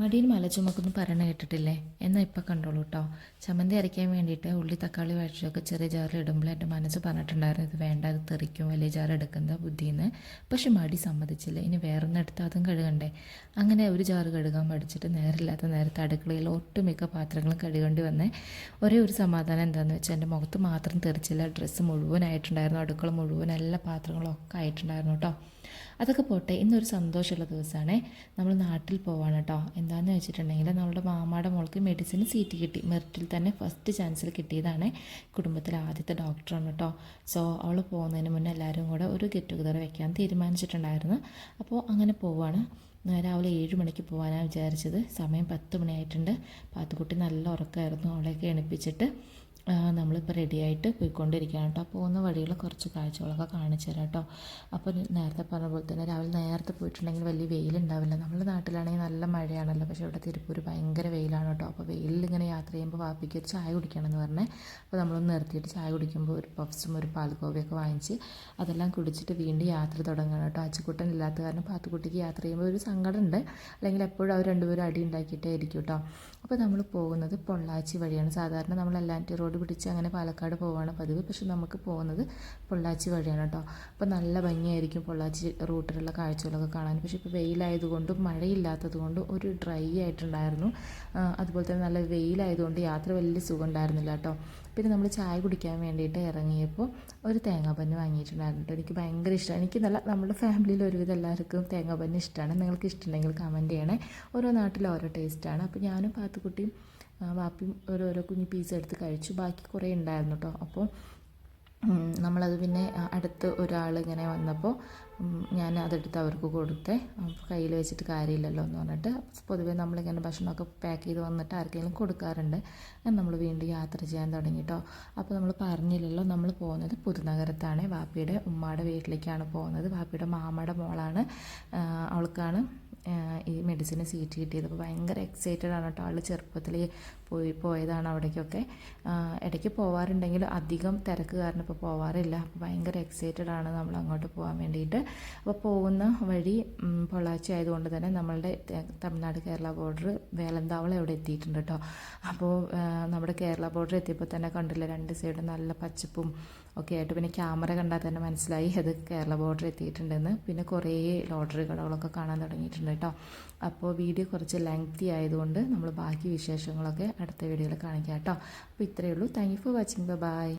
മടിയിൽ മല ചുമക്കുന്നു പറയണ കേട്ടിട്ടില്ലേ? എന്നാൽ ഇപ്പം കണ്ടോളൂ കേട്ടോ ചമ്മന്തി അരയ്ക്കാൻ വേണ്ടിയിട്ട് ഉള്ളി തക്കാളി വഴിച്ചൊക്കെ ചെറിയ ജാറിൽ ഇടുമ്പോൾ എന്റെ മനസ്സ് പറഞ്ഞിട്ടുണ്ടായിരുന്നു ഇത് വേണ്ട അത് തെറിക്കും വലിയ ജാർ എടുക്കുന്ന ബുദ്ധിന്ന്. പക്ഷെ മടി സമ്മതിച്ചില്ല. ഇനി വേറൊന്നും എടുത്ത് അതും കഴുകണ്ടേ. അങ്ങനെ ഒരു ജാറ് കഴുകാൻ പഠിച്ചിട്ട് നേരമില്ലാത്ത നേരത്തെ അടുക്കളയിൽ ഒട്ടുമിക്ക പാത്രങ്ങളും കഴുകേണ്ടി വന്നേ. ഒരേ ഒരു സമാധാനം എന്താണെന്ന് വെച്ചാൽ എന്റെ മുഖത്ത് മാത്രം തെറിച്ചില്ല. ഡ്രസ്സ് മുഴുവനായിട്ടുണ്ടായിരുന്നു. അടുക്കള മുഴുവൻ എല്ലാ പാത്രങ്ങളും ഒക്കെ ആയിട്ടുണ്ടായിരുന്നു കേട്ടോ അതൊക്കെ പോട്ടെ ഇന്നൊരു സന്തോഷമുള്ള ദിവസമാണേ. നമ്മൾ നാട്ടിൽ പോവാണ് കേട്ടോ. എന്താണെന്ന് വെച്ചിട്ടുണ്ടെങ്കിൽ നമ്മളുടെ മാമയുടെ മോൾക്ക് മെഡിസിൻ സീറ്റ് കിട്ടി. മെറിറ്റിൽ തന്നെ ഫസ്റ്റ് ചാൻസിൽ കിട്ടിയതാണ്. കുടുംബത്തിലെ ആദ്യത്തെ ഡോക്ടറാണ് കേട്ടോ. സോ അവൾ പോകുന്നതിന് മുന്നേ എല്ലാവരും കൂടെ ഒരു ഗെറ്റ് ടുഗദർ വെക്കാൻ തീരുമാനിച്ചിട്ടുണ്ടായിരുന്നു. അപ്പോൾ അങ്ങനെ പോവാണ്. രാവിലെ ഏഴ് മണിക്ക് പോകാനാണ് വിചാരിച്ചത്. സമയം പത്ത് മണിയായിട്ടുണ്ട്. പാത്തുക്കുട്ടി നല്ല ഉറക്കമായിരുന്നു അവളെയൊക്കെ എണിപ്പിച്ചിട്ട്. നമ്മളിപ്പോൾ റെഡിയായിട്ട് പോയിക്കൊണ്ടിരിക്കുകയാണ് കേട്ടോ. പോകുന്ന വഴികൾ കുറച്ച് കാഴ്ചകളൊക്കെ കാണിച്ചു തരാം കേട്ടോ. അപ്പോൾ നേരത്തെ പറഞ്ഞ പോലെ തന്നെ രാവിലെ നേരത്തെ പോയിട്ടുണ്ടെങ്കിൽ വലിയ വെയിലുണ്ടാവില്ല. നമ്മുടെ നാട്ടിലാണെങ്കിൽ നല്ല മഴയാണല്ലോ. പക്ഷേ ഇവിടെ തിരുപ്പൂർ ഭയങ്കര വെയിലാണ് കേട്ടോ. അപ്പോൾ വെയിലിൽ ഇങ്ങനെ യാത്ര ചെയ്യുമ്പോൾ വാപ്പിക്ക് ഒരു ചായ കുടിക്കണമെന്ന് പറഞ്ഞേ. അപ്പോൾ നമ്മളൊന്ന് നിർത്തിയിട്ട് ചായ കുടിക്കുമ്പോൾ ഒരു പഫ്സും ഒരു പാൽക്കോവയൊക്കെ വാങ്ങിച്ച് അതെല്ലാം കുടിച്ചിട്ട് വീണ്ടും യാത്ര തുടങ്ങണം കേട്ടോ. അച്ചുക്കുട്ടൻ ഇല്ലാത്ത കാരണം പാത്തുക്കുട്ടിക്ക് യാത്ര ചെയ്യുമ്പോൾ ഒരു സങ്കടമുണ്ട്. അല്ലെങ്കിൽ എപ്പോഴും അവർ രണ്ടുപേരും അടി ഉണ്ടാക്കിയിട്ടേ ഇരിക്കും കേട്ടോ. അപ്പോൾ നമ്മൾ പോകുന്നത് പൊള്ളാച്ചി വഴിയാണ്. സാധാരണ നമ്മൾ എല്ലാന്റെ റോഡ് പിടിച്ച് അങ്ങനെ പാലക്കാട് പോവാണ്. പതിവ് പക്ഷെ നമുക്ക് പോകുന്നത് പൊള്ളാച്ചി വഴിയാണ് കേട്ടോ. അപ്പോൾ നല്ല ഭംഗിയായിരിക്കും പൊള്ളാച്ചി റൂട്ടിലുള്ള കാഴ്ചകളൊക്കെ കാണാൻ. പക്ഷേ ഇപ്പോൾ വെയിലായതുകൊണ്ടും മഴയില്ലാത്തതുകൊണ്ടും ഒരു ഡ്രൈ ആയിട്ടുണ്ടായിരുന്നു. അതുപോലെ തന്നെ നല്ല വെയിലായതുകൊണ്ട് യാത്ര വലിയ സുഖം ഉണ്ടായിരുന്നില്ല കേട്ടോ. പിന്നെ നമ്മൾ ചായ കുടിക്കാൻ വേണ്ടിയിട്ട് ഇറങ്ങിയപ്പോൾ ഒരു തേങ്ങാപ്പന്ന് വാങ്ങിയിട്ടുണ്ടായിരുന്നു കേട്ടോ. എനിക്ക് ഭയങ്കര ഇഷ്ടമാണ്. എനിക്ക് നല്ല നമ്മുടെ ഫാമിലിയിൽ ഒരുവിധം എല്ലാവർക്കും തേങ്ങാപ്പന്ന് ഇഷ്ടമാണ്. നിങ്ങൾക്ക് ഇഷ്ടമുണ്ടെങ്കിൽ കമന്റ് ചെയ്യണേ. ഓരോ നാട്ടിൽ ഓരോ ടേസ്റ്റാണ്. അപ്പോൾ ഞാനും പാത്തുക്കുട്ടിയും വാപ്പിയും ഓരോരോ കുഞ്ഞു പീസ് എടുത്ത് കഴിച്ചു. ബാക്കി കുറേ ഉണ്ടായിരുന്നു കേട്ടോ അപ്പോൾ നമ്മളത് പിന്നെ അടുത്ത് ഒരാൾ ഇങ്ങനെ വന്നപ്പോൾ ഞാൻ അതെടുത്ത് അവർക്ക് കൊടുത്തെ. കയ്യിൽ വെച്ചിട്ട് കാര്യമില്ലല്ലോ എന്ന് പറഞ്ഞിട്ട്. പൊതുവേ നമ്മളിങ്ങനെ ഭക്ഷണമൊക്കെ പാക്ക് ചെയ്ത് വന്നിട്ട് ആർക്കെങ്കിലും കൊടുക്കാറുണ്ട്. നമ്മൾ വീണ്ടും യാത്ര ചെയ്യാൻ തുടങ്ങി കേട്ടോ അപ്പോൾ നമ്മൾ പറഞ്ഞില്ലല്ലോ നമ്മൾ പോകുന്നത് പുതുനഗരത്താണ്. വാപ്പിയുടെ ഉമ്മയുടെ വീട്ടിലേക്കാണ് പോകുന്നത്. വാപ്പിയുടെ മാമയുടെ മോളാണ്. അവൾക്കാണ് ഈ മെഡിസിന് സീറ്റ് കിട്ടിയത്. അപ്പോൾ ഭയങ്കര എക്സൈറ്റഡ് ആണ് കേട്ടോ ആൾ ചെറുപ്പത്തിൽ പോയി പോയതാണ് അവിടേക്കൊക്കെ. ഇടയ്ക്ക് പോവാറുണ്ടെങ്കിലും അധികം തിരക്ക് കാരണം ഇപ്പോൾ പോവാറില്ല. അപ്പോൾ ഭയങ്കര എക്സൈറ്റഡ് ആണ് നമ്മൾ അങ്ങോട്ട് പോകാൻ വേണ്ടിയിട്ട്. അപ്പോൾ പോകുന്ന വഴി പൊള്ളാച്ചി ആയതുകൊണ്ട് തന്നെ നമ്മളുടെ തമിഴ്നാട് കേരള ബോർഡർ വേലന്താവളം എവിടെ എത്തിയിട്ടുണ്ട് കേട്ടോ. അപ്പോൾ നമ്മുടെ കേരള ബോർഡർ എത്തിയപ്പോൾ തന്നെ കണ്ടില്ല രണ്ട് സൈഡും നല്ല പച്ചപ്പും ഒക്കെ ആയിട്ട്. പിന്നെ ക്യാമറ കണ്ടാൽ തന്നെ മനസ്സിലായി അത് കേരള ബോർഡർ എത്തിയിട്ടുണ്ടെന്ന്. പിന്നെ കുറേ ലോട്ടറി കടകളൊക്കെ കാണാൻ തുടങ്ങിയിട്ടുണ്ട് കേട്ടോ. അപ്പോൾ വീഡിയോ കുറച്ച് ലെങ്തി ആയതുകൊണ്ട് നമ്മൾ ബാക്കി വിശേഷങ്ങളൊക്കെ അടുത്ത വീഡിയോയിൽ കാണിക്കാം കേട്ടോ. അപ്പോൾ ഇത്രയേ ഉള്ളൂ. Thank you for watching bye